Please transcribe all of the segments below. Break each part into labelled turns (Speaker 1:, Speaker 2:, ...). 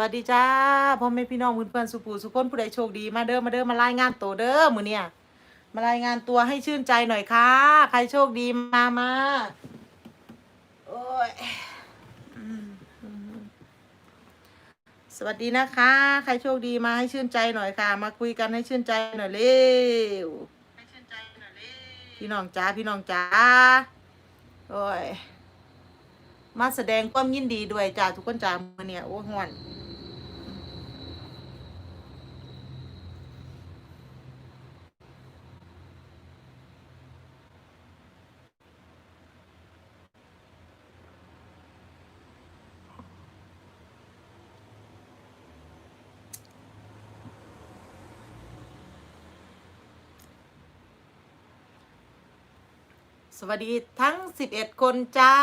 Speaker 1: วัสดีจ้าพ่อแม่พี่น้องเพื่อนๆสุปูสุคนผู้ใดโชคดีมาเด้อมาเด้อมารายงานตัวเด้อมือเนี่ยมารายงานตัวให้ชื่นใจหน่อยค่ะใครโชคดีมามาโอ้ยสวัสดีนะคะ ใครโชคดีมาให้ชื่นใจหน่อยค่ะ มาคุยกันให้ชื่นใจหน่อยเร็วพี่น้องจ้าพี่น้องจ้าโอ้ยมาแสดงความยินดีด้วยจ้าทุกคนจ้ามือเนี่ยโอ้ห่น สวัสดีทั้งสิบเอ็ดคนจ้า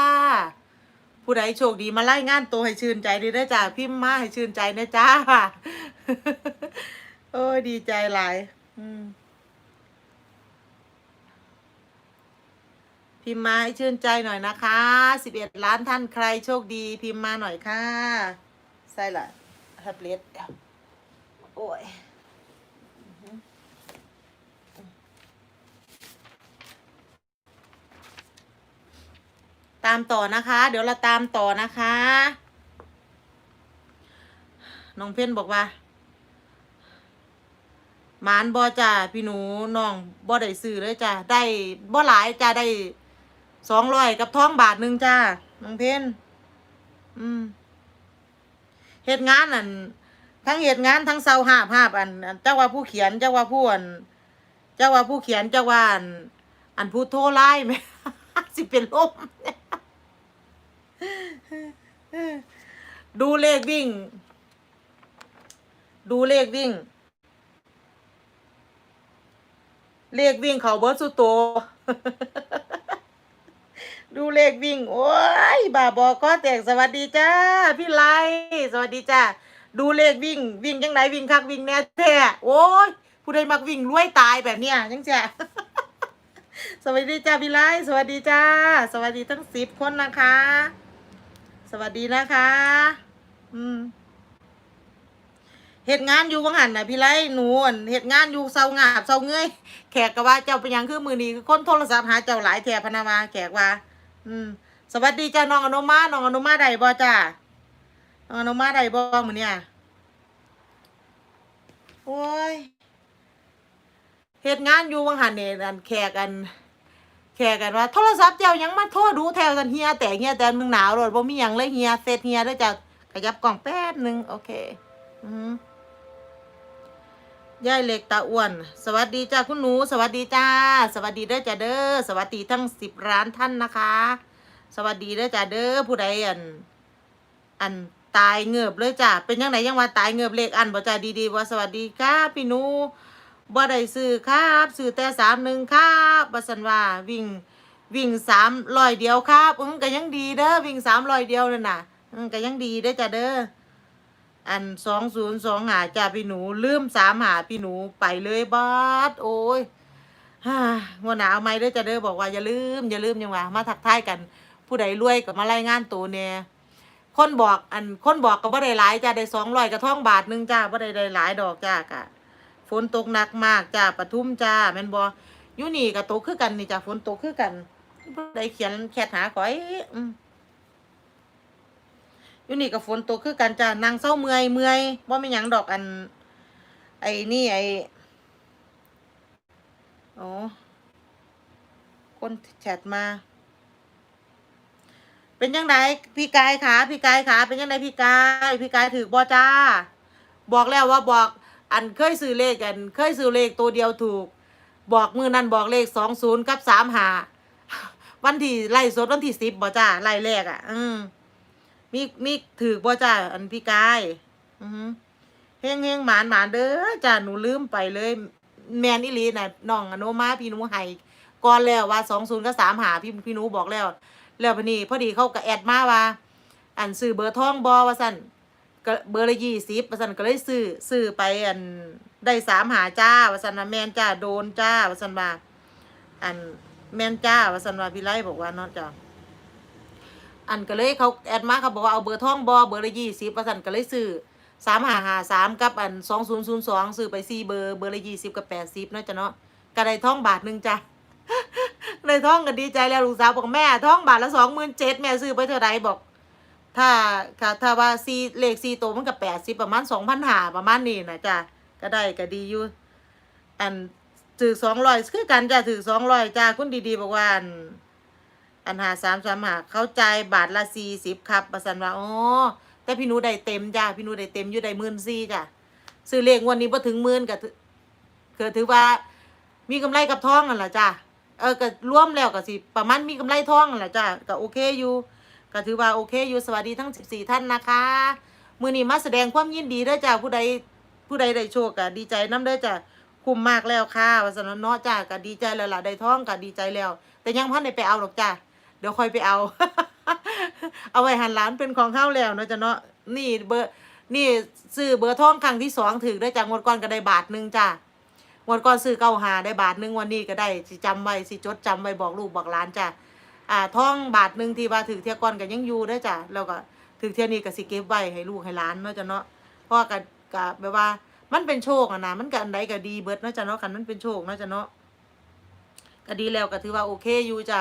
Speaker 1: ผู้ใดโชคดีมาไล่งานตัวให้ชื่นใจดีนะจ้าพิมพ์มาให้ชื่นใจนะจ้า โอ้ดีใจหลายพิมพ์มาให้ชื่นใจหน่อยนะคะสิบเอ็ดล้านท่านใครโชคดี พิมพ์มาหน่อยค่ะใส่ละแท็บเล็ตโอ้ยามต่อนะคะ เดี๋ยวเราตามต่อนะคะ น้องเพ่นบอกว่าหมานบอจ่าพี่หนูน้องบอได้ซื้อเลยจ้าได้บอหลายจ้าได้สองร้อยกับท้องบาทหนึ่งจ้าน้องเพ่นอืมเหตุงานอันทั้งเหตุงานทั้งเซาหาบหาบอันอันเจ้าว่าผู้เขียนเจ้าว่าผู้อันเจ้าว่าผู้เขียนเจ้าว่าอันอันผู้โทรไล่ไหมสิเป็นลม ดูเลขวิ่ง ดูเลขวิ่ง เลขวิ่งเขาเบิร์ดสุดโต ดูเลขวิ่ง โอ้ยบาบอก็แตกสวัสดีจ้า พี่ไลสวัสดีจ้า ดูเลขวิ่ง วิ่งยังไงวิ่งคักวิ่งแน่แท้โอ้ยผู้ใดมักวิ่งรวยตายแบบเนี้ยยังแจะสวัสดีจ้าพี่ไลสวัสดีจ้า สวัสดีทั้งสิบคนนะคะ สวัสดีนะคะ อืมเหตุงานอยู่วังหันนะพี่ไลหนูอั่นเหตุงานอยู่เซางาบเซาเงยแขกก็ว่าเจ้าเป็นยังคือมือนีคือคนโทรศัพท์หาเจ้าหลายแถพนาวาแขกว่า อืม สวัสดีจ้าน้องอนุมาน้องอนุมาใดบ่จ้าน้องอนุมาใดบ่มือเนี่ยโอ้ยเหตุงานอยู่วังหันเนี่ยอันแขกกัน แขกกันว่าโทรศัพท์เจ้ายังมาโทรดูแถวกันเฮียแต่เฮียแต่มึงหนาวรถบ่มีหยังเลยเฮียเสร็จเฮียด้วจะขยับกล่องแป๊บหนึงโอเค อือหือยายเล็กตาอ้วน สวัสดีจ้าคุณหนู สวัสดีจ้า สวัสดีเด้อจ้าเด้อสวัสดีทั้งสิบร้านท่านนะคะ สวัสดีเด้อจ้าเด้อผู้ใดอัน อันตายเงือบเลยจ้าเป็นยังไงยังว่าตายเงือบเลขอันบ่จ้าดีๆว่าสวัสดีครับพี่หนู บ่ได้ซื้อครับซื้อแต่สามหนึ่งครับบัสันว่าวิ่งวิ่งสามร้อยเดียวครับอืมก็ยังดีเด้อวิ่งสามร้อยเดียวนั่นน่ะอืมก็ยังดีเด้จ้ะเด้ออันสองศูนย์สองหาจ้าพี่หนูลืมสามหาพี่หนูไปเลยบอสโอ้ยฮ่าหัวหนาวไหมเด้อจ้ะเด้อบอกว่าอย่าลืมอย่าลืมยังว่ามาทักทายกัน ผู้ใดรวยก็มารายงานตัวเนี่ยคนบอกอันคนบอกก็บ่ได้หลายจ้าได้สองร้อยกระท่องบาทหนึงจ้าบ่ได้ได้หลายดอกจ้ากะ ฝนตกหนักมากจ้าปทุมจ้าแม่นบ่อยู่นี่ก็ตกคือกันนี่จ้าฝนตกคือกันได้เขียนแคทหาขอยอืมอยู่นี่ก็ฝนตกคือกันจ้านางเศร้าเมื่อยเมื่อยบ่ไมีหยังดอกอัน ไอ้นี่ไอ้โอ้คนแชทมา เป็นยังไงพี่กายขาพี่กายขาเป็นยังไงพี่กาย พี่กายถือบ่จ้า บอกแล้วว่าบอก อันเคยซื้อเลขกัน เคยซื้อเลขตัวเดียวถูก บอกมือนั้นบอกเลขสองศูนย์กับสามหาวันที่ไล่สดวันที่สิบบ่จ้าไล่แรกอะ อืมมีมีถือบ่จ้าอันพี่กาย อือเฮงเฮงหมานหมานเด้อจ้าหนูลืมไปเลย แมนอีหลีน่ะน้องอนุมาพี่หนูให้ก่อนแล้วว่าสองศูนย์กับสามหาพี่พี่หนูบอกแล้ว แล้วพอนี้พอดีเขาก็แอดมาว่า อันซื้อเบอร์ทองบอว่าสั่น ก็เบอร์ละยี่สิบว่าสันก็เลยซื้อซื้อไปอันได้สามหาจ้าว่าสันว่าแมนจ้าโดนจ้าว่าสันว่าอันแมนจ้าว่าสันว่าพี่ไล่บอกว่าเนอนจ้าอันก็เลยเขาแอดมาเขาบอกว่าเอาเบอร์ท่องบอเบอร์ละยี่สิบว่าสันก็เลยซื้อสามหาหาสามกับอันสองศูนย์ศูนย์สองซื้อไปสี่เบอร์เบอร์ละยี่สิบกับแปดสิบเนาะจ้ะเนาะกระไดท่องบาทหนึ่งจ้ะเลยท่องกันดีใจแล้วลูกสาวบอกแม่ท่องบาทละสองหมื่นเจ็ดแม่ซื้อไปเท่าไรบอก ถ้าค่ะถ้าว่าซีเลขซีโตวมันกับแปดสิบประมาณสองพันหาประมาณนี้นะจ้ะก็ได้ก็ดีอยู่ อันถือสองร้อยคือกันจ้ะถือสองร้อยจ้าคุณดีๆบอกว่าอันอันหาสามสามหาเข้าใจบาทละสี่สิบครับประสันว่าอ๋อแต่พี่นูได้เต็มจ้าพี่นูได้เต็มอยู่ได้หมื่นสี่จ้ะซื้อเลขวันนี้พอถึงหมื่นก็ถือก็ถือว่า มีกำไรกับทองนั่นแหละจ้ะเออก็รวมแล้วก็สิประมาณมีกำไรทองนั่นแหละจ้ะก็โอเคอยู่ ก็ถือว่าโอเคอยู่สวัสดีทั้งสิบสี่ท่านนะคะมือนี้มาแสดงความยินดีเด้อจ้ะผู้ใดผู้ใดได้โชคก็ดีใจน้ำเด้อจ้ะคุ้มมากแล้วค่ะว่าสนนเนาะจ้ะก็ดีใจแล้วล่ะได้ท้องก็ดีใจแล้ว แต่ยังพันได้ไปเอาหรอกจ้ะเดี๋ยวค่อยไปเอา เอาไว้หันหลานเป็นของเข้าแล้วเนาะจ้ะเนาะนี่เบอร์นี่ซื้อเบอร์ท้องครั้งที่สองถือได้จากงวดก่อนก็ได้บาทหนึ่งจ้ะงวดก่อนซื้อเก้าหาได้บาทหนึ่งวันนี้ก็ได้สิจำไว้สิจดจำไว้บอกลูกบอกหลานจ้ะ อ่าท่องบาทหนึ่งที่ว่าถือเทียก่อนก็ยังอยู่ได้จ้ะแล้วก็ถือเทียนี้ก็สิเก็บไว้ให้ลูกให้หลานเนาะจ้ะเนาะเพราะก็ก็แบบว่ามันเป็นโชคอะนะมันก็อันใดก็ดีเบิดเนาะจ้ะเนาะคันมันเป็นโชคเนาะจ้ะเนาะก็ดีแล้วก็ถือว่าโอเคอยู่จ้ะ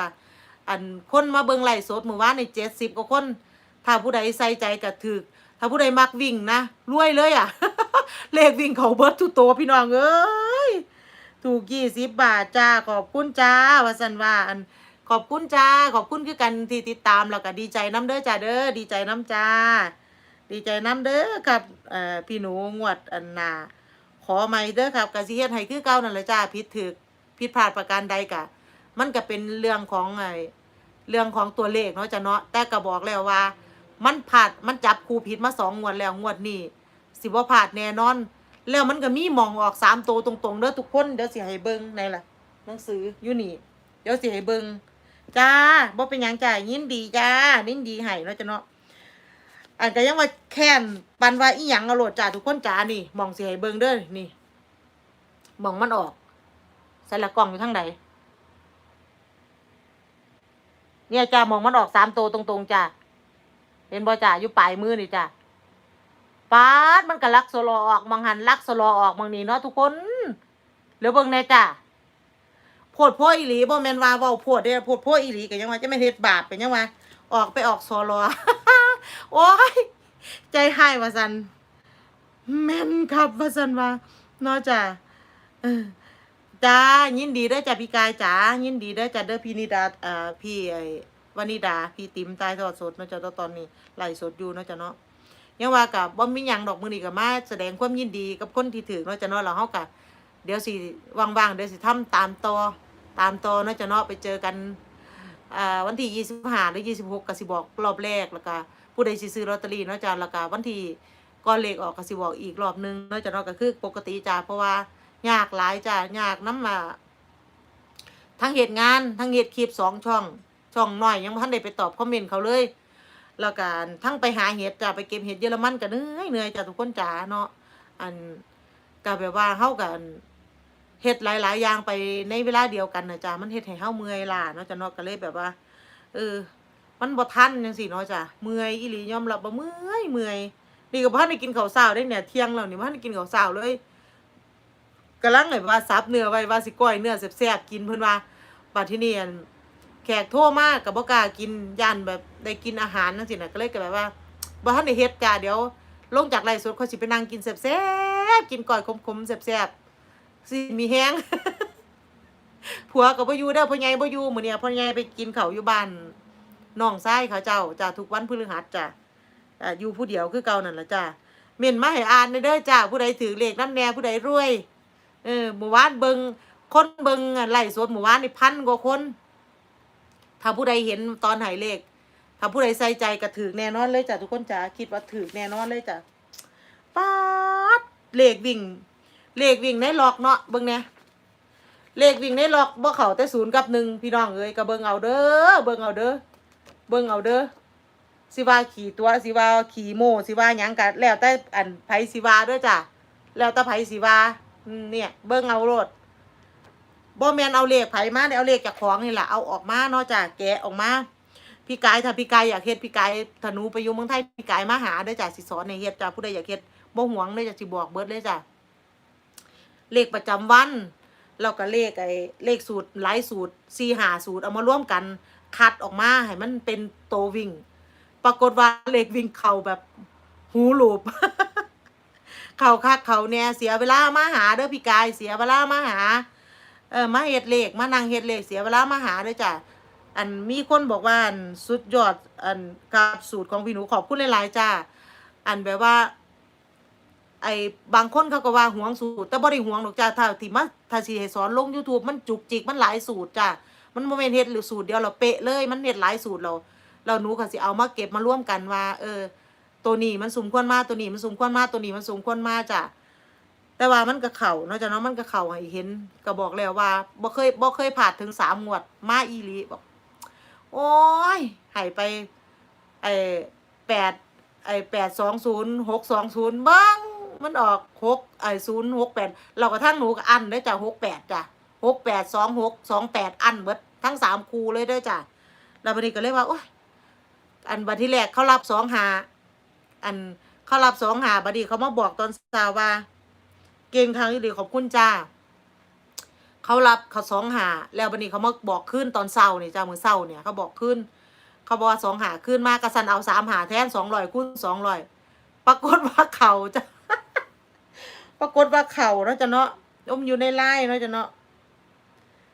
Speaker 1: อันคนมาเบิ่งไล่สดมู่ว่านในเจ็ดสิบกว่าคน ถ้าผู้ใดใส่ใจก็ถือถ้าผู้ใดมักวิ่งนะรวยเลยอะ เลขวิ่งเขาเบิดทุกตัวพี่น้องเอ้ยถูกยี่สิบบาทจ้าขอบคุณจ้าวาสันว่าอัน ขอบคุณจ้า ขอบคุณคือกันที่ติดตามแล้วก็ดีใจน้ำเด้อจ้าเด้อดีใจน้ำจ้า ดีใจน้ำเด้อครับเอ่อพี่หนูงวดอันนาขอไม่เด้อครับกสิเฮ็ดให้คือเก่านั่นแหละจ้าผิดถึกผิดพลาดประการใดกะ มันก็เป็นเรื่องของไอเรื่องของตัวเลขเนาะจ้ะเนาะแต่ก็บอกแล้วว่า มันผาดมันจับครูผิดมาสองงวดแล้วงวดนี้สิบ่ผาดแน่นอน แล้วมันก็มีมองออกสามตัวตรงๆเด้อทุกคนเดี๋ยวสิให้เบิ่งในล่ะหนังสืออยู่นี่เดี๋ยวสิให้เบิ่ง จ้าบ่เป็นหยังจ้ายินดีจ้ายินดีให้เนาะจ้ะเนาะอันก็ยังว่าแค้นปันว่าอีหยังเอาโลดจ้าทุกคนจ้านี่มองสิให้เบิ่งเด้อนี่มองมันออกใส่ละกล่องอยู่ทางใดเนี่ยจ้ามองมันออกสามตัวตรงๆจ้าเห็นบ่จ้าอยู่ปลายมือนี่จ้าปาดมันก็ลักโซโลออกมองหันลักโซโลออกมองนี่เนาะทุกคนเหลือเบิ่งแน่จ้ะ โพดพดอีหลีบ่แมนว่าเว้าโพดเด้อโพดพดอีหลีก็ยังว่าจะไม่เฮ็ดบาปเป็นยังว่าออกไปออกโซโลโอ้ยใจหายว่าซั่นแม่นครับว่าซั่นว่านาะจ้ะเออจ้ายินดีเด้อจ้ะพี่กายจ๋ายินดีเด้อจ้ะเด้อพี่นิดาเอ่อพี่ไอ้วานิดา พี่ติ๋มตายทอดสดเนาะจ้ะตอนนี้ไลฟ์สดอยู่เนาะจ้ะเนาะยังว่ากับบ่มีหยังดอกมือนี้ก็มาแสดงความยินดีกับคนที่ถือเนาะจะเนาะเราเฮาก็เดี๋ยวสิว่างๆเดี๋ยวสิทำตามต่อ ตามต่อเนาะจะเนาะไปเจอกันวันที่ 25 หรือ 26กสิบอกรอบแรกแล้วก็ผู้ใดสิซื้อลอตเตอรี่เนาะจ้ะแล้วก็วันที่ก่อนเลขออกกสิบอกอีกรอบหนึงเนาะจะเนาะก็คือปกติจ้ะเพราะว่ายากหลายจ้ะยากน้ำมาทั้งเหตุงานทั้งเหตุคลิปสองช่องช่องหน้อยยังบ่ทันได้ไปตอบคอมเมนต์เขาเลยแล้วก็ทั้งไปหาเห็ดจ้ะไปเก็บเห็ดเยอรมันก็เหนื่อยเหนื่อยจ้ะทุกคนจ๋าเนาะอันก็แบบว่าเฮากัน เฮ็ดหลายๆอย่างไปในเวลาเดียวกันนะจ้ะมันเฮ็ดให้เฮาเมื่อยล้าเนาะจ้ะเนาะก็เลยแบบว่า เออ มันบ่ทันจังซี่เนาะจ้ะเมื่อยอีหลียอมรับว่เมื่อยเมื่อยนี่ก็บ่ทันได้กินข้าวเช้าได้เนี่ยเที่ยงแล้วนี่บ่ทันได้กินข้าวเช้าเลยกำลังแบบว่าซับเนื้อไว้ว่าสิก้อยเนื้อแซ่บๆกินเพิ่นว่าบัดที่นี่อันแขกโทรมากกับบ่กล้ากินย่านแบบได้กินอาหารนั่นสินะก็เลยก็แบบว่าบ่ทันได้เฮ็ดจ้าเดี๋ยวลงจากไร่สดเขาสิไปนั่งกินแซ่บๆกินก่อยขมๆแซ่บๆ สิมีแฮงผัวก็บ่อยู่เด้อพ่อใหญ่บ่อยู่มื้อเนี้ยพ่อใหญ่ไปกินเขาอยู่บ้านน้องชายเขาเจ้าจ้าทุกวันพฤหัสจ้าอ่าอยู่ผู้เดียวคือเก่านั่นละจ้าเม่นมาให้อ่านเด้อจ้าผู้ใดถือเลขนำแน่ผู้ใดรวยเออเมื่อวานเบิงคนเบิงไร่สวดเมื่อวานนี่พันกว่าคน ถ้าผู้ใดเห็นตอนหายเลข ถ้าผู้ใดใส่ใจก็ถือแน่นอนเลยจ้ะทุกคนจ๋าคิดว่าถือแน่นอนเลยจ้ะป๊าดเลขวิ่ง เลขวิ่งในล็อกเนาะเบิ่งเนี่ยเลขวิ่งในล็อกบ่เขาแต่ศูนย์กับหนึ่งพี่น้องเอ้ยก็เบิ่งเอาเด้อเบิ่งเอาเด้อเบิ่งเอาเด้อสิว่าขี่ตัวสิว่าขี่โมสิว่าหยังก็แล้วแต่อันไผสิว่าด้อจ้ะแล้วแต่ไผสิว่าเนี่ย เบิ่งเอาโลดบ่แมนเอาเลขไผมาเนี่ยเอาเลขจากของนี่แหละเอาออกมาเนาะจ้ะแกะออกมาพี่กายถ้าพี่กายอยากเฮ็ดพี่กายถ้าหนูไปอยู่เมืองไทยพี่กายมาหาเด้อจ้ะสิสอนให้เฮ็ดจ้ะผู้ใดอยากเฮ็ดบ่หวงเลยจ้ะสิบอกเบิดเลยจ้ะ เลขประจำวันแล้วก็เลขไอ้เลขสูตรหลายสูตรสี่หาสูตรเอามาร่วมกันคัดออกมาให้มันเป็นโตววิ่ง ปรากฏว่าเลขวิ่งเข่าแบบหูหลูบเข่าคักเข่าเนี่ยเสียเวลามาหาเด้อพี่กายเสียเวลามาหา เออมาเฮ็ดเลขมานั่งเฮ็ดเลขเสียเวลามาหาเด้อจ้ะอันมีคนบอกว่าอันสุดยอดอันกับสูตรของพี่หนูขอบคุณหลายๆจ้าอันแบบว่า ไอ้บางคนเขาก็ว่าห่วงสูตร แต่บ่ได้หวงดอกจ้าถ้าที่มาถ้าสิให้สอนลง YouTube มันจุกจิกมันหลายสูตรจ้ามันบ่แม่นเฮ็ดหรือสูตรเดียวเราเป๊ะเลยมันเฮ็ดหลายสูตรเราเราหนูก็สิเอามาเก็บมาร่วมกันว่า เออ ตัวนี้มันสมควรมาตัวนี้มันสมควรมาตัวนี้มันสมควรมาจ้ะแต่ว่ามันก็เข่าเนาะจ้ะเนาะมันก็เข่าให้เห็นก็บอกแล้วว่าบ่เคยบ่เคยผ่านถึงสามงวดมาอีหลีบอกโอ้ยหายไปไอ้แปดไอ้แปดสองศูนย์หกสองศูนย์บ้าง มันออกหกไอ้ศูนย์หกแปดเราก็ทั้งหนูก็อันได้จ้ะหกแปดจ้ะหกแปดสองหกสองแปดอันเบิดทั้งสามคูเลยเด้จ้ะแล้วบันนี้ก็เลยว่าโอ้ยอันบัดที่แรกเขารับสองหาอันเขารับสองหาบัดนี้เขามาบอกตอนสาวว่า เก่งทางที่ดีขอบคุณจ้าเขารับเขาสองหาแล้วบันนี้เขามาบอกขึ้นตอนเศร้านี่ยจ้ามือเศร้าเนี่ยเขาบอกขึ้นเขาบอกว่าสองหาขึ้นมากกระสันเอาสามหาแทนสองร้อยคูณสองร้อยปรากฏว่าเขาจ้ะ ปรากฏว่าเข่าเนาะจ้ะเนาะอมอยู่ในไลน์เนาะจ้ะเนาะ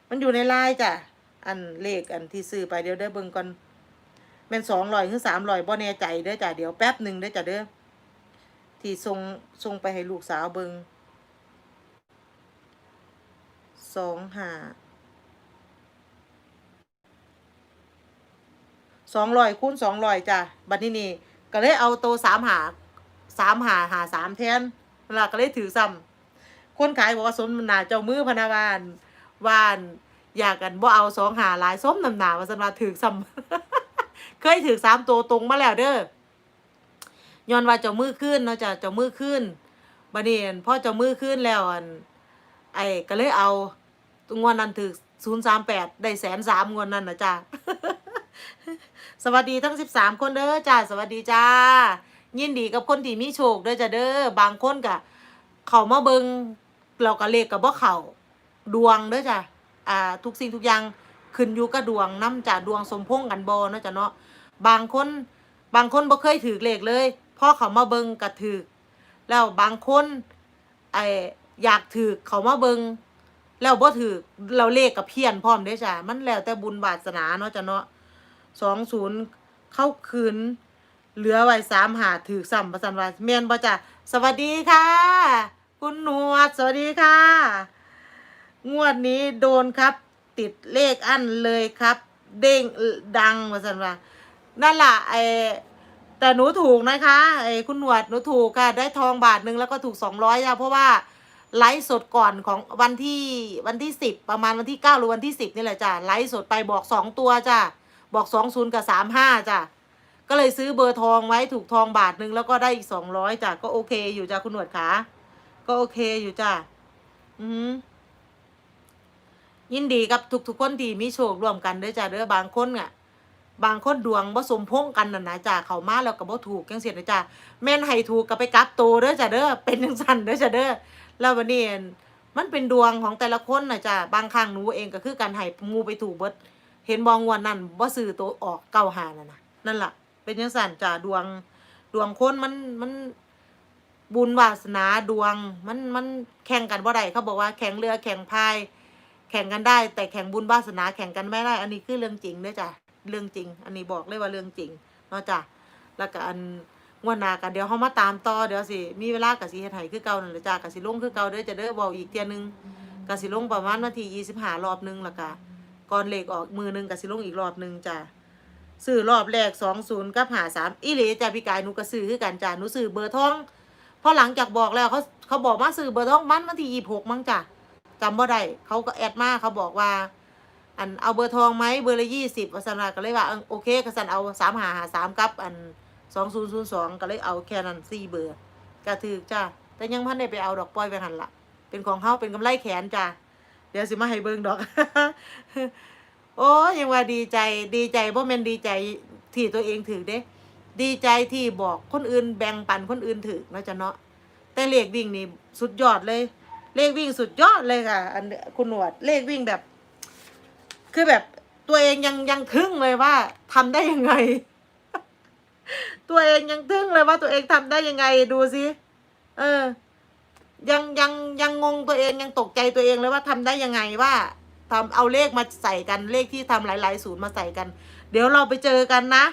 Speaker 1: มันอยู่ในไลน์จ้ะอันเลขอันที่ซื้อไปเดี๋ยวได้เบิ่งก่อนเป็นสองร้อยหรือสามร้อยบ่แน่ใจเด้อจ้ะเดี๋ยวแป๊บหนึ่งเด้อจ้ะเด้อที่ส่งส่งไปให้ลูกสาวเบิ่งสองหาสองร้อยคูณสองร้อยจ้ะบัดนี้นี่ก็เลยเอาโตวสามหาสามหาหาสามแทน ลาก็เลยถือซ้ำคนขายบอกว่าสมน้ำหนาเจ้ามือพนาวานวานอยากกันบ่เอาสองหาหลายสมนำหนาว่าสันว่าถือซ้ำเคยถือสามตัวตรงมาแล้วเด้อย้อนว่าเจ้ามือขึ้นเนาะจ้ะเจ้ามือขึ้นบัดนี้อั่นพ่อเจ้ามือขึ้นแล้วอันไอ้ก็เลยเอางวดนั้นถือศูนย์สามแปดได้แสนสามงวดนั้นนะจ้าสวัสดีทั้งสิบสามคนเด้อจ้าสวัสดีจ้า ยินดีกับคนที่มีโชคเด้อจ้าเด้อบางคนกะเขามาเบิงเราก็เลขกับว่าเขาดวงเด้อจ้าอ่าทุกสิ่งทุกอย่างขึ้นอยู่กับดวงน้ำจ้าดวงสมพงษ์กันบอเนาะจ้าเนาะบางคนบางคนบ่เคยถือเลขเลยพอเขามาเบิงก็ถือแล้วบางคนไออยากถือเขามาเบิงแล้วบ่ถือเราเลขกับเพี้ยนพร้อมเด้อจ้ะมันแล้วแต่บุญบาสนาเนาะจ้ะเนาะสองศูนย์เข้าคืน เหลือไว้สามหาถือซ้ำประสันว่าเมียนบ่จ้ะสวัสดีค่ะ คุณหนวด สวัสดีค่ะ งวดนี้โดนครับ ติดเลขอันเลยครับ เด้งดังประสันว่านั่นล่ะไอแต่หนูถูกนะคะไอ้คุณหนวดหนูถูกค่ะ ได้ทองบาทหนึ่งแล้วก็ถูกสองร้อยอะเพราะว่าไลฟ์สดก่อนของวันที่วันที่สิบประมาณวันที่เก้าหรือวันที่สิบนี่แหละจ้ะไลฟ์สดไปบอกสองตัวจ้ะบอกสองศูนย์กับสามห้าจ้ะ ก็เลยซื้อเบอร์ทองไว้ถูกทองบาทหนึ่งแล้วก็ได้อีกสองร้อยจ้ะก็โอเคอยู่จ้ะคุณหนวดขาก็โอเคอยู่จ้ะอือหือยินดีกับทุกๆคนที่มีโชคร่วมกันด้อจ้ะเด้อบางคนอะบางคนดวงบ่สมพงกันน่ะนะจ้ะเขามาแล้วก็บ่ถูกจังซี่นะจ้ะแม่นให้ถูกก็ไปกลับโตเด้อจ้ะเด้อเป็นจังซั่นเด้อจ้ะเด้อแล้ววันนี้มันเป็นดวงของแต่ละคนน่ะจ้ะบางครั้งหนูเองก็คือการให้หมู่ไปถูกเบิดเห็นบ่งวดนั้นบ่ซื้อตัวออกเก้าหานั่นน่ะนั่นล่ะ เป็นจังซั่นจ้ะดวง ดวงคนมันมันบุญวาสนาดวง มันมันแข่งกันบ่ได้เขาบอกว่าแข่งเรือแข่งพาย แข่งกันได้ แต่แข่งบุญวาสนาแข่งกันไม่ได้ อันนี้คือเรื่องจริงเด้อจ้ะเรื่องจริง อันนี้บอกเลยว่าเรื่องจริงเนาะจ้ะแล้วก็อันงวดหน้ากันเดี๋ยวเฮามาตามต่อเดี๋ยวสิมีเวลาก็สิเฮ็ดให้คือเก่านั่นแหละจ้ะก็สิลงคือเก่าเด้อจะเด้อเว้าอีกเทียนึงก็สิลงประมาณวันที่25รอบนึงแล้วก็ก่อนเลขออกมือหนึงก็สิลงอีกรอบนึงจ้ะ ซื้อรอบแรก20กับ53อีหลีจ้ะพี่กายหนูก็ซื้อคือกันจ้ะหนูซื้อเบอร์ทองพอหลังจากบอกแล้วเขาเขาบอกมาซื้อเบอร์ทองมันวันที่26มั้งจ้ะจำบ่ได้เขาก็แอดมาเขาบอกว่า อันเอาเบอร์ทองไหมเบอร์ละยี่สิบวัสนาก็เลยว่าโอเคก็สันเอาสามหาหาสามกับอันสองศูนย์ศูนย์สองก็เลยเอาแค่นั้นสี่เบอร์ก็ถือจ้าแต่ยังพันได้ไปเอาดอกปล่อยไปหันละเป็นของเขาเป็นกำไรแขนจ้าเดี๋ยวสิมาให้เบิ่งดอก โอ้ยยังว่าดีใจดีใจเพราะมันดีใจที่ตัวเองถือเด้ ดีใจที่บอกคนอื่นแบ่งปันคนอื่นถือแล้วจะเนาะแต่เลขวิ่งนี่สุดยอดเลย เลขวิ่งสุดยอดเลยค่ะ อันคุณหนวดเลขวิ่งแบบ คือแบบตัวเองยังยังทึ่งเลยว่าทำได้ยังไง ตัวเองยังทึ่งเลยว่าตัวเองทำได้ยังไงดูสิเออ ยังยังยังงงตัวเองยังตกใจตัวเองเลยว่าทำได้ยังไงว่า ทำเอาเลขมาใส่กันเลขที่ทำหลาย ๆ ศูนย์มาใส่กัน เดี๋ยวเราไปเจอกันนะ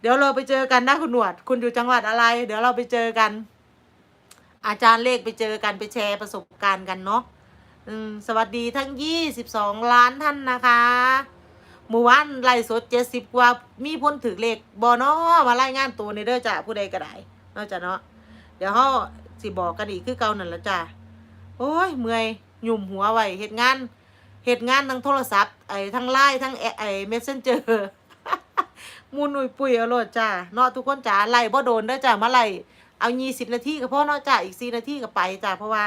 Speaker 1: เดี๋ยวเราไปเจอกันนะคุณหนวด คุณอยู่จังหวัดอะไร เดี๋ยวเราไปเจอกัน อาจารย์เลขไปเจอกันไปแชร์ประสบการณ์กันเนาะสวัสดีทั้งยี่สิบสองล้านท่านนะคะหมู่วันไล่สดเจ็ดสิบกว่ามีพ้นถือเลขบอนอมาไล่งานตัวในเด้อจ้ะผู้ใดก็ได้นอกจากเนาะเดี๋ยวเขาสิบอกกันอีกคือเก่านั่นละจ้ะโอ้ยเมื่อยหยุ่มหัวไว้เหตุงาน เหตุงานทั้งโทรศัพท์ไอ้ทั้งไลน์ทั้งไอ้เมสเซนเจอร์มูนอุยปุยเอาโลดจ้าเนาะทุกคนจ้าไล่บ่โดนเด้จ้ามาไล่เอายี่สิบนาทีก็พอเนาะจ้าอีกสี่นาทีก็ไปจ้าเพราะว่า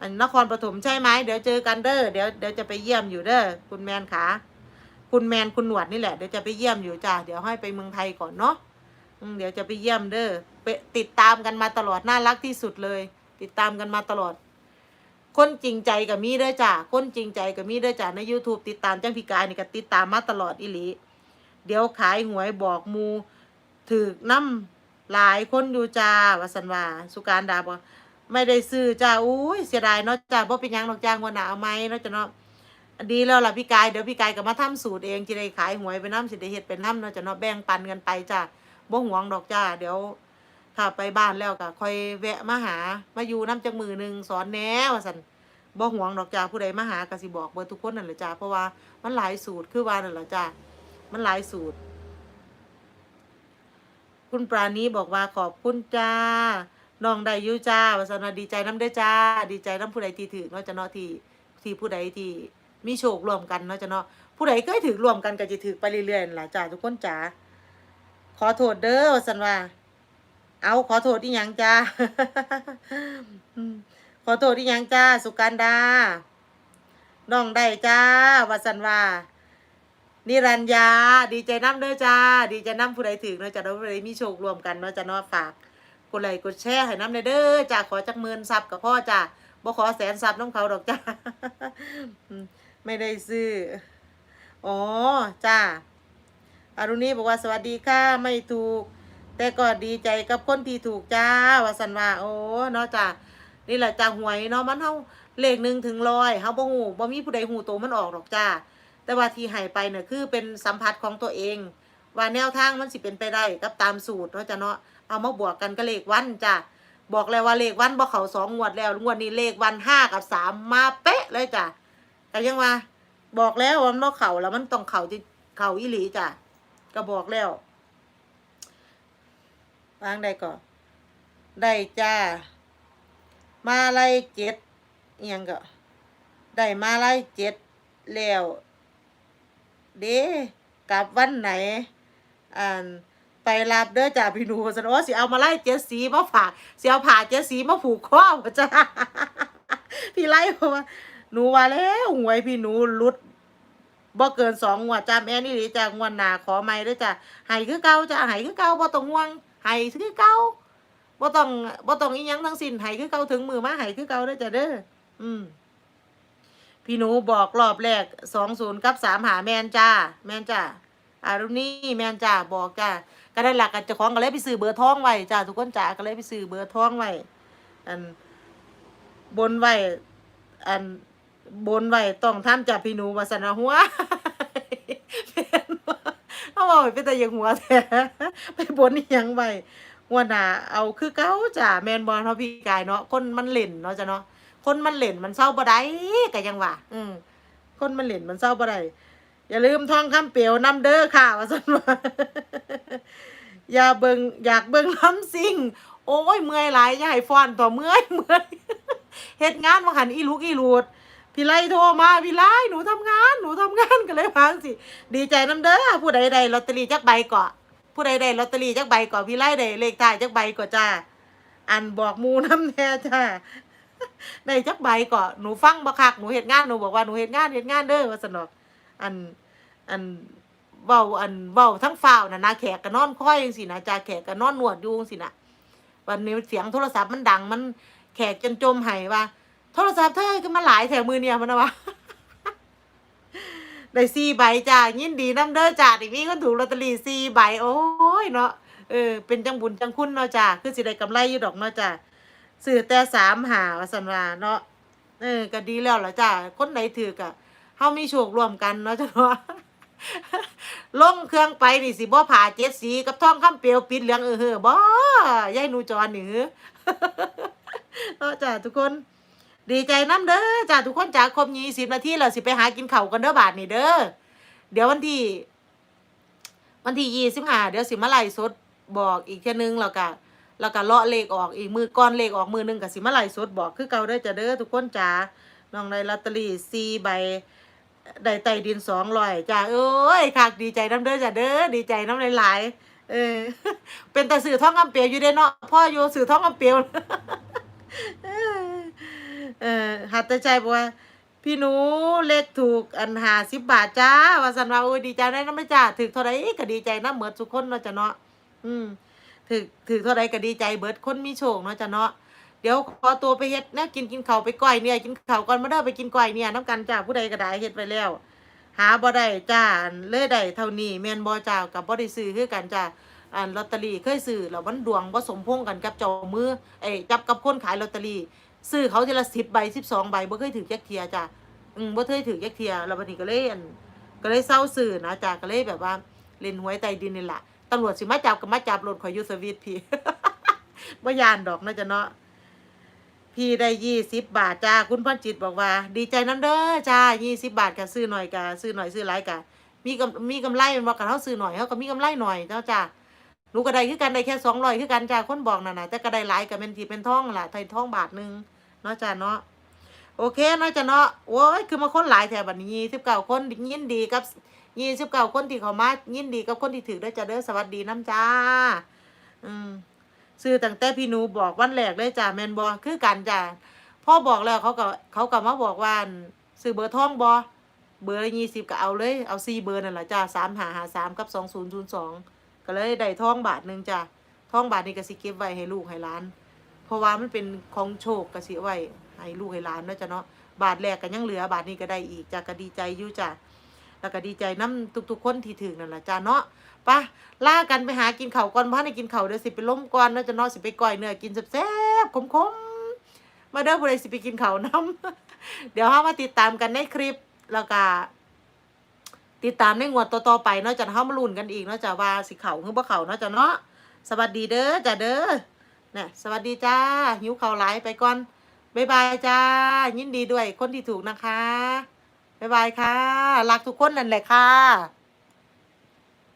Speaker 1: อันนครปฐมใช่ไหมเดี๋ยวเจอกันเด้อเดี๋ยวเดี๋ยวจะไปเยี่ยมอยู่เด้อคุณแมนขาคุณแมนคุณหนวดนี่แหละเดี๋ยวจะไปเยี่ยมอยู่จ้าเดี๋ยวให้ไปเมืองไทยก่อนเนาะเดี๋ยวจะไปเยี่ยมเด้อไปติดตามกันมาตลอดน่ารักที่สุดเลย ติดตามกันมาตลอด คนจริงใจกับมีเด้อจ้าคนจริงใจกับมีเด้อจ้าใน YouTube ติดตามจังพิกายนี่ก็ติดตามมาตลอดอีหลีเดี๋ยวขายหวยบอกมูถือกน้ำหลายคนอยู่จ้าวาสันวาสุการดาบอกไม่ได้ซื้อจ้าอุ้ยเสียดายเนาะจ้าเพราะเป็นยังดอกจ้างวันหนาเอาไหมเนาะจ้ะเนาะดีแล้วล่ะพี่กายเดี๋ยวพี่กายก็มาทำสูตรเองจะได้ขายหวยไปน้ำสิได้เฮ็ดเป็นน้ำเนาะจ้ะเนาะแบ่งปันกันไปจ้าบ่หวงดอกจ้าเดี๋ยว ถ้าไปบ้านแล้วก็คอยแวะมาหา มาอยู่น้ำจักมือหนึ่งสอนแหน่ว่าสันบ่ห่วงดอกจ้าผู้ใดมาหาก็สิบอกเบอร์ทุกคนนั่นแหละจ้าเพราะว่ามันหลายสูตรคือว่านั่นแหละจ้ามันหลายสูตร คุณปราณีบอกว่าขอบคุณจ้าน้องได้อยุจ้าวาสนาดีใจน้ำได้จ้า ดีใจน้ำผู้ใดที่ถือเนาะจะเนาะที่ที่ผู้ใดที่มีโชครวมกันเนาะจะเนาะผู้ใดเคยถือรวมกันก็จะถือไปเรื่อยๆนั่นล่ะจ้าทุกคนจ้าขอโทษเด้อวาสันว่า เอาขอโทษที่ยังจ้า ขอโทษที่ยังจ้า สุการดา น้องได้จ้าวาสันว่านิรัญญา ดีใจน้ำเด้อจ้า ดีใจน้ำผู้ใดถึงเนาะจ้ะเนาะผู้ใดมีโชครวมกันเนาะจ้ะเนาะฝากกดไลค์กดแชร์ให้น้ำเด้อจ้าขอจักหมื่นซับกับพ่อจ้าบ่ขอแสนซับน้องเขาดอกจ้าไม่ได้ซื้อ อ๋อจ้าอารุณีบอกว่าสวัสดีค่ะ ไม่ถูก แต่ก็ดีใจกับคนที่ถูกจ้าว่าสันว่าโอ้เนาะจ้านี่แหละจ้าหวยเนาะมันเฮาเลขหนึ่งถึงร้อยเฮาบ่ฮู้บ่มีผู้ใดฮู้โตมันออกหรอกจ้า แต่ว่าที่ให้ไปเนี่ยคือเป็นสัมผัสของตัวเอง ว่าแนวทางมันสิเป็นไปได้กับตามสูตรเนาะจ้ะเนาะเอามาบวกกันก็เลขวันจ้ะบอกเลยว่าเลขวันบ่เขาสองงวดแล้วงวดนี้เลขวันห้ากับสามมาเป๊ะเลยจ้ะแต่ยังว่า บอกแล้วว่ามันบ่เขาแล้วมันต้องเขาที่เขาอีหลีจ้ะก็บอกแล้ว วางได้ก่อนได้จ้า มาไล่เจ็ดยังก็ได้มาไล่เจ็ดแล้ว เด้กลับวันไหนอ่านไปรับเด้อจ่าพี่หนูสันว่าสิเอามาไล่เจ็ดสีมาฝากสิเอาผ่าเจ็ดสีมาผูกข้อบจ้าพี่ไล่เพราะว่าหนูว่าแล้วหวยพี่หนูหลุดบ่เกินสองงวดจ้าแม่นี่หลีจ้างวดหนาขอไม่เด้อจ้าให้คือเก่าจ้าให้คือเก่าบ่ต้องห่วง ให้คือเก่าบ่ต้องบ่ต้องอีหยังทั้งสิ้นให้คือเก่าถึงมือมาให้คือเก่าเด้อจ้าเด้ออืมพี่หนูบอกรอบแรกสองศูนย์กับสามหาแมนจ้า แมนจ้าอารุณีแมนจ้าบอกจ้าก็ได้หลักกันเจ้าของก็เลยไปซื้อเบอร์ท้องไว้จ้าทุกคนจ้าก็เลยไปซื้อเบอร์ท้องไว้อันบนไว้อันบนไว้ต้องทำจากพี่หนูมาสนะหัว เขาบอกไปเป็นแต่ยังหัวแท้ไปบนอหยังไว้หัวหน้าเอาคือเก้าจ้าแมนบอลเนาะพี่กายเนาะคนมันเล่นเนาะจ้ะเนาะคนมันเล่นมันเศร้าบ่ได้ก็ยังว่าอืมคนมันเล่นมันเศร้าบ่ได้อย่าลืมท่องคำเปียวนำเด้อค่ะว่าซั่นว่าอย่าเบิ่งอยากเบิ่งลำซิ่ง โอ้ยเมื่อยหลายอย่าให้ฟ้อนต่อเมื่อยเมื่อยเฮ็ดงานมาหันอีลูกอีลูด พี่ไล่โทรมาพี่ไล่หนูทำงาน หนูทำงานก็เลยพังสิ ดีใจน้ำเด้อผู้ใดได้ลอตเตอรี่จักใบก่อผู้ใดได้ลอตเตอรี่จักใบก่อพี่ไล่ได้เลขท้ายจักใบก่อจ้า อันบอกมูน้ำแน่จ้าได้จักใบก็หนูฟังบ่คักหนูเฮ็ดงานหนูบอกว่าหนูเฮ็ดงานเฮ็ดงานเด้อว่าซั่นอกอันอันเว้าอันเว้าทั้งฟ้าวนะนะแขกก็นอนค่อยจังซี่นะจ้าแขกก็นอนนวดอยู่จังซี่นะวันนี้เสียงโทรศัพท์มันดังมันแขกจนจมหายว่า โทรศัพท์เธอคือมันหลายแถวมือเนี่ยมันนะวะได้สี่ใบจ้ายินดีน้ำเด้อจ้าที่มีคนถูกลอตเตอรี่สี่ใบโอ้ยเนาะเออเป็นจังบุญจังคุณเนาะจ้าคือสิได้กำไรอยู่ดอกเนาะจ้าซื้อแต่สามหาว่าสันวาเนาะเออก็ดีแล้วล่ะจ้าคนไหนถือกะเฮามีโชคร่วมกันเนาะจ้าเนาะลงเครื่องไปนี่สิบ่ผ่าเจ็ดสีกับทองคำเปลวปิดเหลืองเออเฮ้อบ่ยายหนูจรนี่หือเนาะจ้าทุกคน ดีใจน้ำเด้อจ้าทุกคนจ้าครบยี่สิบนาทีแล้วสิไปหากินข้าวกันเด้อบาทนี่เด้อเดี๋ยววันที่ วันที่ยี่สิบห้าเดี๋ยวสิมาไล่สดบอกอีกเท่นึงแล้วก็แล้วก็เลาะเลขออกอีกมือก้อนเลขออกมือหนึงกับสิมาไล่สดบอกคือเก่าเด้อจ้าเด้อทุกคนจ้าน้องในลอตเตอรี่สี่ใบได้ไต่ดินสองร้อยจ้าเอ้ยคักดีใจน้ำเด้อจ้าเด้อดีใจน้ำหลายเออ เป็นแต่สื่อท้องคำเปียวอยู่เด้อเนาะพ่ออยู่สื่อท้องคำเปียว เออหัตถใจบอกว่า พี่หนูเลขถูกอันหาสิบบาทจ้าว่าสันว่าโอ้ยดีใจได้น้ำไม่จ้าถึกเท่าไรก็ดีใจนะเหมือนทุกคนเนาะจ้ะเนาะอืมถึกถึกเท่าไรก็ดีใจเบิดคนมีโชคเนาะจ้ะเนาะเดี๋ยวขอตัวไปเฮ็ดนะกินกินเขาไปก้อยเนี่ยกินเขาก่อนมาเด้อไปกินก้อยเนี่ยน้ำกันจ้าผู้ใดก็ได้เฮ็ดไปแล้ว หาบ่ได้จ้าเลยได้เท่านี้แมนบ่จ้ากับบ่ได้ซื้อคือกันจ้าอันลอตเตอรี่เคยซื้อแล้วมันดวงบ่สมพงกันกับเจ้ามือเอ้จับกับคนขายลอตเตอรี่ ซื้อเขาทีละสิบใบสิบสองใบบ่เคยถือแยกเทียจ้ะอืมบ่เคยถือแยกเทียแล้วบัดนี้ก็เลยอันก็เลยเศร้าซื้อนะจ้ะก็เลยแบบว่าเล่นหวยใต้ดินนี่แหละตำรวจสิมาจับก็มาจับรถขอยอยู่สวิตพี่บ่ยานดอกนะจ๊ะเนาะพี่ได้ยี่สิบบาทจ้าคุณพรจิตบอกว่า ดีใจน้ำเด้อจ้ายี่สิบบาทก็ซื้อหน่อยกะซื้อหน่อยซื้อหลายกะมีกำมีกำไรมันบอกกันเฮาซื้อหน่อยเฮาก็มีกำไรหน่อยเนาจ้าหนูก็ได้คือกันได้แค่สองร้อยคือกันจ้าคนบอกน่ะนะแต่ก็ได้หลายก็เป็นทีเป็นทองล่ะไทยทองบาทหนึง เนาะจ้ะเนาะโอเคเนาะจ้ะเนาะโอ้ยคือมาคนหลายแถวบัดนี้ยี่สิบเก้าคนยินดีกับยี่สิบเก้าคนที่เขามายินดีกับคนที่ถือด้วยจ้ะเด้อสวัสดีน้ำจ้า อืมซื้อตั้งแต่พี่นูบอกวันแรกเลยจ้ะแมนบอคือกันจ้ะพ่อบอกแล้วเขาก็เขาก็มาบอกว่าซื้อเบอร์ท่องบอเบอร์ยี่สิบก็เอาเลย เอาสี่เบอร์นั่นแหละจ้ะสามหาหาสามกับสองศูนย์ศูนย์สองก็เลยได้ท่องบาทหนึ่งจ้ะท่องบาทนี้ก็สิเก็บไว้ให้ลูกให้หลาน เพราะว่ามันเป็นของโชคกระสิไว้ให้ลูกให้หลานเนาะจ้ะเนาะบาทแรกก็ยังเหลือบาทนี้ก็ได้อีกจ้ะก็ดีใจอยู่จ้ะแล้วก็ดีใจน้ำทุกๆคนที่ถึงนั่นแหละจ้ะเนาะไปะล่ากันไปหากินเข้าก่อนพราะในกินเข้าเดี๋ยวสิไปล้มก่อนนะจ้ะเนาะสิไปก่อยเนื้อกินแซ่บๆคมๆมาเด้อผู้ใดสิไปกินเข้าน้ำเดี๋ยวเฮามาติดตามกันในคลิปแล้วก็ติดตามในงวดต่อๆไปเนาะจ้ะเฮามาลุ้นกันอีกเนาะจ้ะว่าสิเข้าหรือบ่เข้าเนาะจ้ะเนาะสวัสดีเด้อจ้ะเด้อ นี่สวัสดีจ้าหิวข่าวไลฟ์ไปก่อนบ๊ายบายจ้า ยินดีด้วยคนที่ถูกนะคะบ๊ายบายค่ะรักทุกคนนั่นแหละค่ะ